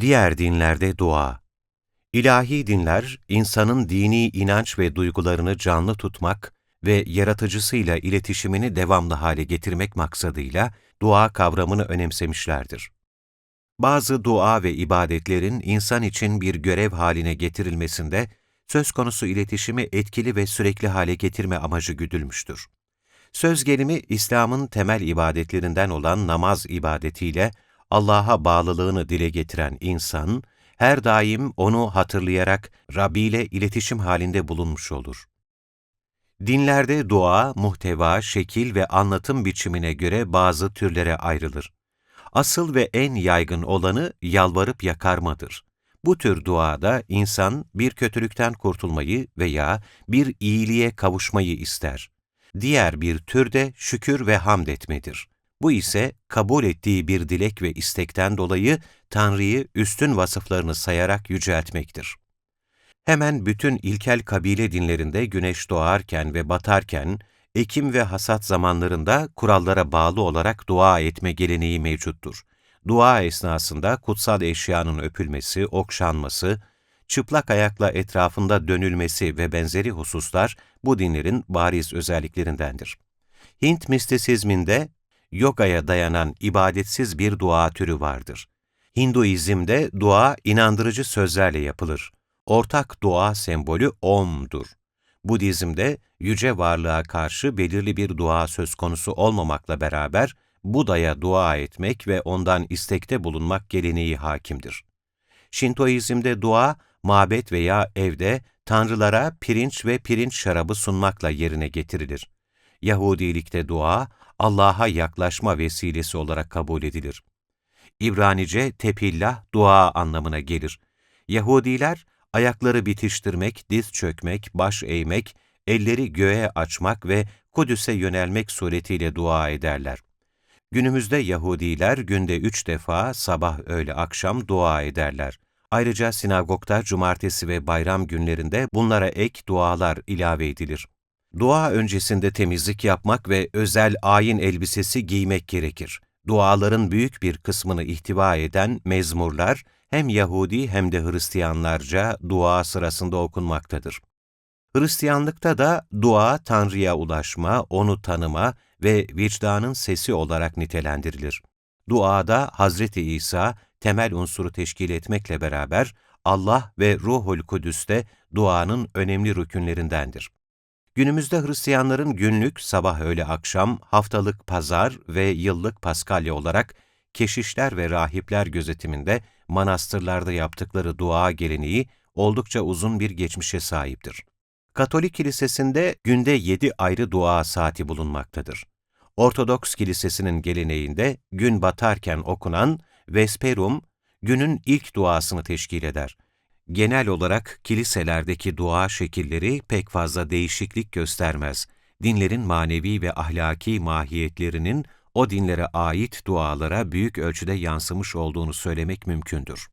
Diğer dinlerde dua İlahi dinler, insanın dini inanç ve duygularını canlı tutmak ve yaratıcısıyla iletişimini devamlı hale getirmek maksadıyla dua kavramını önemsemişlerdir. Bazı dua ve ibadetlerin insan için bir görev haline getirilmesinde söz konusu iletişimi etkili ve sürekli hale getirme amacı güdülmüştür. Söz gelimi İslam'ın temel ibadetlerinden olan namaz ibadetiyle Allah'a bağlılığını dile getiren insan, her daim onu hatırlayarak Rabbi ile iletişim halinde bulunmuş olur. Dinlerde dua, muhteva, şekil ve anlatım biçimine göre bazı türlere ayrılır. Asıl ve en yaygın olanı yalvarıp yakarmadır. Bu tür duada insan bir kötülükten kurtulmayı veya bir iyiliğe kavuşmayı ister. Diğer bir tür de şükür ve hamd etmedir. Bu ise kabul ettiği bir dilek ve istekten dolayı Tanrı'yı üstün vasıflarını sayarak yüceltmektir. Hemen bütün ilkel kabile dinlerinde güneş doğarken ve batarken, ekim ve hasat zamanlarında kurallara bağlı olarak dua etme geleneği mevcuttur. Dua esnasında kutsal eşyanın öpülmesi, okşanması, çıplak ayakla etrafında dönülmesi ve benzeri hususlar bu dinlerin bariz özelliklerindendir. Hint mistisizminde yogaya dayanan ibadetsiz bir dua türü vardır. Hinduizmde dua inandırıcı sözlerle yapılır. Ortak dua sembolü Om'dur. Budizmde yüce varlığa karşı belirli bir dua söz konusu olmamakla beraber Buda'ya dua etmek ve ondan istekte bulunmak geleneği hakimdir. Şintoizmde dua, mabet veya evde tanrılara pirinç ve pirinç şarabı sunmakla yerine getirilir. Yahudilikte dua, Allah'a yaklaşma vesilesi olarak kabul edilir. İbranice tepillah dua anlamına gelir. Yahudiler ayakları bitiştirmek, diz çökmek, baş eğmek, elleri göğe açmak ve Kudüs'e yönelmek suretiyle dua ederler. Günümüzde Yahudiler günde üç defa sabah, öğle, akşam dua ederler. Ayrıca sinagogda cumartesi ve bayram günlerinde bunlara ek dualar ilave edilir. Dua öncesinde temizlik yapmak ve özel ayin elbisesi giymek gerekir. Duaların büyük bir kısmını ihtiva eden mezmurlar, hem Yahudi hem de Hristiyanlarca dua sırasında okunmaktadır. Hristiyanlıkta da dua Tanrı'ya ulaşma, onu tanıma ve vicdanın sesi olarak nitelendirilir. Duada Hazreti İsa temel unsuru teşkil etmekle beraber Allah ve Ruhul Kudüs de duanın önemli rükünlerindendir. Günümüzde Hristiyanların günlük sabah öğle akşam, haftalık pazar ve yıllık paskalya olarak keşişler ve rahipler gözetiminde manastırlarda yaptıkları dua geleneği oldukça uzun bir geçmişe sahiptir. Katolik kilisesinde günde yedi ayrı dua saati bulunmaktadır. Ortodoks kilisesinin geleneğinde gün batarken okunan Vesperum, günün ilk duasını teşkil eder. Genel olarak kiliselerdeki dua şekilleri pek fazla değişiklik göstermez. Dinlerin manevi ve ahlaki mahiyetlerinin o dinlere ait dualara büyük ölçüde yansımış olduğunu söylemek mümkündür.